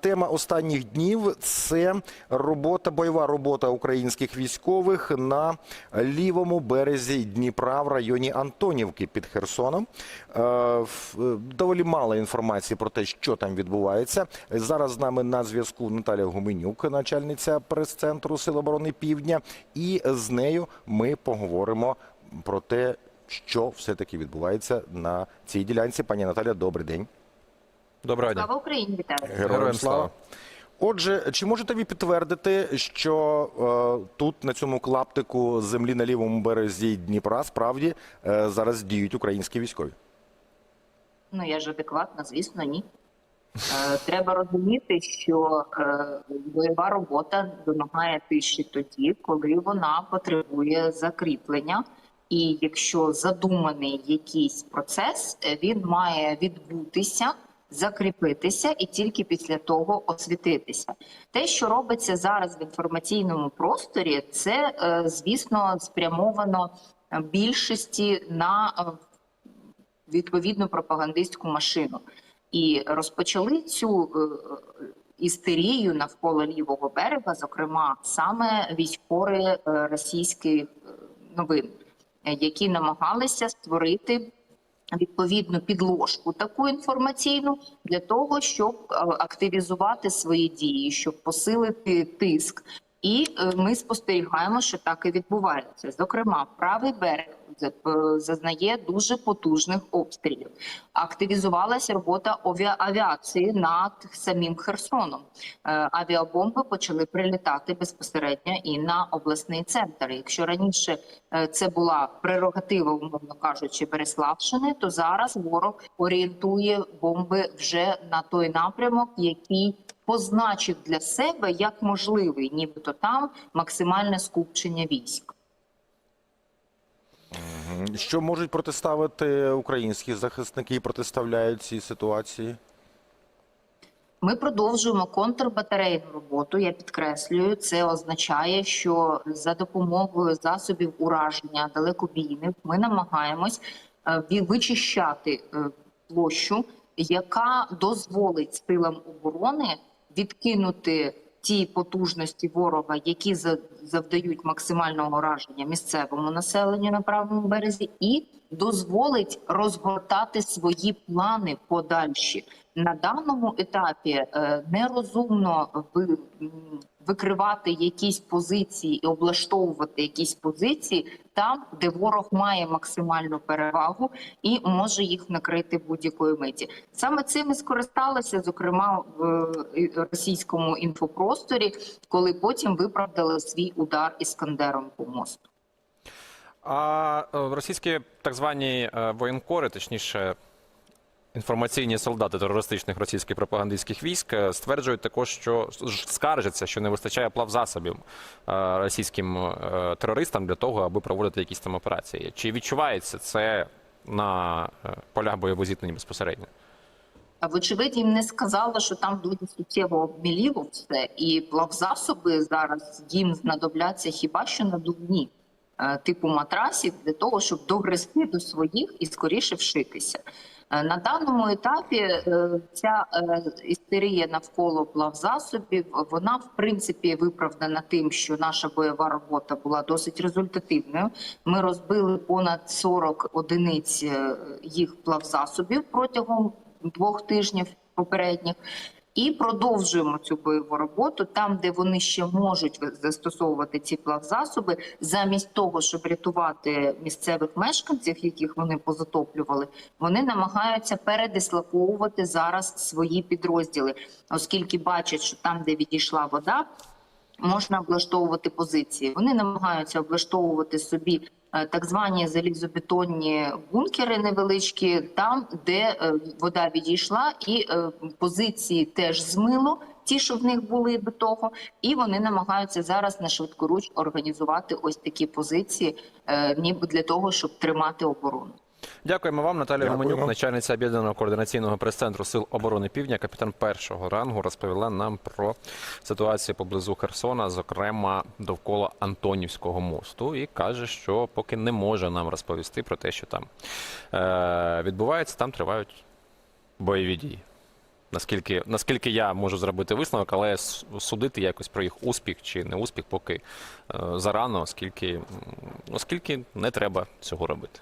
Тема останніх днів це робота, бойова робота українських військових на лівому березі Дніпра в районі Антонівки під Херсоном. Е, е, Доволі мало інформації про те, що там відбувається. Зараз з нами на зв'язку Наталя Гуменюк, начальниця прес-центру Сил оборони Півдня, і з нею ми поговоримо про те, що все-таки відбувається на цій ділянці. Пані Наталя, добрий день. Доброго дня. Слава Україні, вітаю. Героям, Героям слава. слава. Отже, чи можете ви підтвердити, що е, тут на цьому клаптику землі на лівому березі Дніпра справді е, зараз діють українські військові? Ну я ж адекватна, звісно, ні. Е, Треба розуміти, що е, бойова робота вимагає тиші тоді, коли вона потребує закріплення. І якщо задуманий якийсь процес, е, він має відбутися, закріпитися і тільки після того освітитися. Те, що робиться зараз в інформаційному просторі, це е, звісно спрямовано е, більшості на е, відповідну пропагандистську машину. І розпочали цю істерію навколо лівого берега, зокрема саме військові е, російських новин, які намагалися створити відповідну підложку таку інформаційну для того, щоб е, активізувати свої дії, щоб посилити тиск. І е, ми спостерігаємо, що так і відбувається. Зокрема, правий берег е, зазнає дуже потужних обстрілів. Активізувалася робота авіа- авіації над самим Херсоном. Е, Авіабомби почали прилітати безпосередньо і на обласний центр. Якщо раніше е, це була прерогатива, умовно кажучи, Береславщини, то зараз ворог орієнтує бомби вже на той напрямок, який позначив для себе як можливий, нібито там максимальне скупчення військ. Що можуть протиставити українські захисники і протиставляють цій ситуації? Ми продовжуємо контрбатарейну роботу. Я підкреслюю, це означає, що за допомогою засобів ураження далекобійних ми намагаємось е, вичищати е, площу, яка дозволить силам оборони відкинути ті потужності ворога, які за- завдають максимального ураження місцевому населенню на правому березі, і дозволить розгортати свої плани подальші. На даному етапі е, нерозумно викривати якісь позиції і облаштовувати якісь позиції там, де ворог має максимальну перевагу і може їх накрити будь-якої миті. Саме цим і скористалися, зокрема в е, російському інфопросторі, коли потім виправдали свій удар іскандером по мосту. А е, російські так звані е, воєнкори, точніше, інформаційні солдати терористичних російських пропагандистських військ, е, стверджують також, що скаржаться, що не вистачає плавзасобів російським терористам для того, аби проводити якісь там операції. Чи відчувається це на полях бойового зіткнення безпосередньо? Вочевидь їм не сказали, що там дуже суттєво обміліло все, і плавзасоби зараз їм знадобляться хіба що надувні, е, типу матрасів, для того, щоб догрести до своїх і скоріше вшитися. Е, На даному етапі е, ця істерія навколо плавзасобів, вона в принципі виправдана тим, що наша бойова робота була досить результативною. Ми розбили понад 40 одиниць їх плавзасобів протягом двох тижнів попередніх. І продовжуємо цю бойову роботу там, де вони ще можуть застосовувати ці плавзасоби, замість того, щоб рятувати місцевих мешканців, яких вони позатоплювали, вони намагаються передислоковувати зараз свої підрозділи, оскільки бачать, що там, де відійшла вода, можна облаштовувати позиції. Вони намагаються облаштовувати собі е, так звані залізобетонні бункери невеличкі, там, де е, вода відійшла, і е, позиції теж змило. Ті, що в них були до того, і вони намагаються зараз на швидкоруч організувати ось такі позиції, ніби для того, щоб тримати оборону. Дякуємо вам, Наталія Дякуємо. Начальниця об'єднаного координаційного прес-центру Сил оборони Півдня, капітан першого рангу, розповіла нам про ситуацію поблизу Херсона, зокрема довкола Антонівського мосту, і каже, що поки не може нам розповісти про те, що там е- відбувається, там тривають бойові дії. Наскільки, наскільки я можу зробити висновок, але судити якось про їх успіх чи не успіх, поки е, зарано, оскільки, оскільки не треба цього робити.